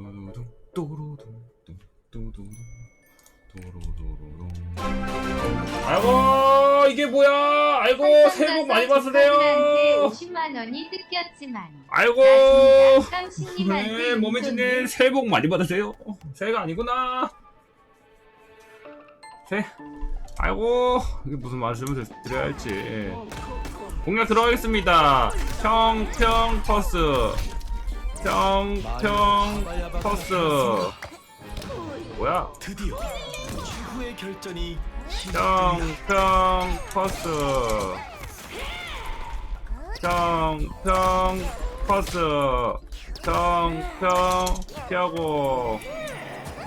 뚜루둥 뚜루둥 뚜루둥 뚜루루루룽 아이고 이게 뭐야? 아이고 새해 복 많이 받으세요. 50만 원이 뜯겼지만. 아이고. 네 깜신님한테 모미지님 새해 복 많이 받으세요. 새해가 아니구나. 새해 아이고 이게 무슨 말씀을 드려야 할지. 공략 들어가겠습니다. 평평 퍼스 평평 퍼스 뭐야? 드디어 최후의 결전이 평평 퍼스 평평 퍼스 평평 피하고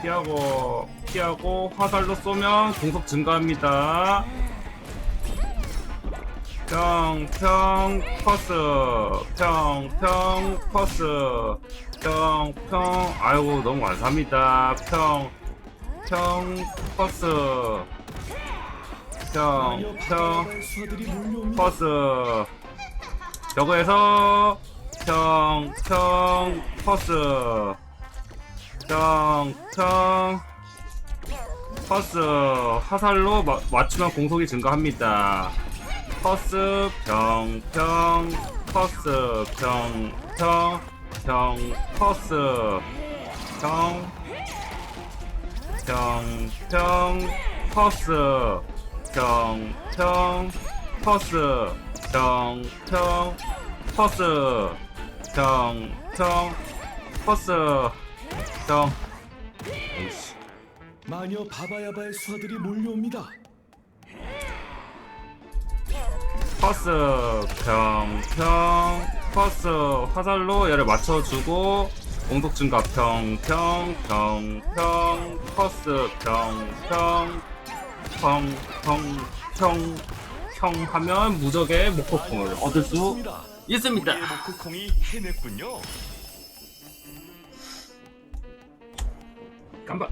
피하고 피하고 화살로 쏘면 공속 증가합니다 평평 퍼스 평평 퍼스 평평 아이고 너무 감사합니다 평평 퍼스 평, 평, 수하들이 몰려옵니다. 퍼스. 저거에서 평, 평, 퍼스. 평, 평, 퍼스. 화살로 마, 맞추면 공속이 증가합니다. 퍼스, 평, 평, 퍼스, 평, 평, 평, 퍼스. 평, 평, 평, 퍼스. 평, 평, 퍼스, 평. 마녀 바바야바의 수하들이 몰려옵니다. 퍼스, 평, 평, 퍼스, 화살로 얘를 맞춰주고, 공속 증가, 평, 평, 평, 평, 퍼스, 평, 평, 평, 평, 평, 평 하면 무적의 목표품을 얻을 수. 있습니다. 목코콩이 해냈군요. 깜빡.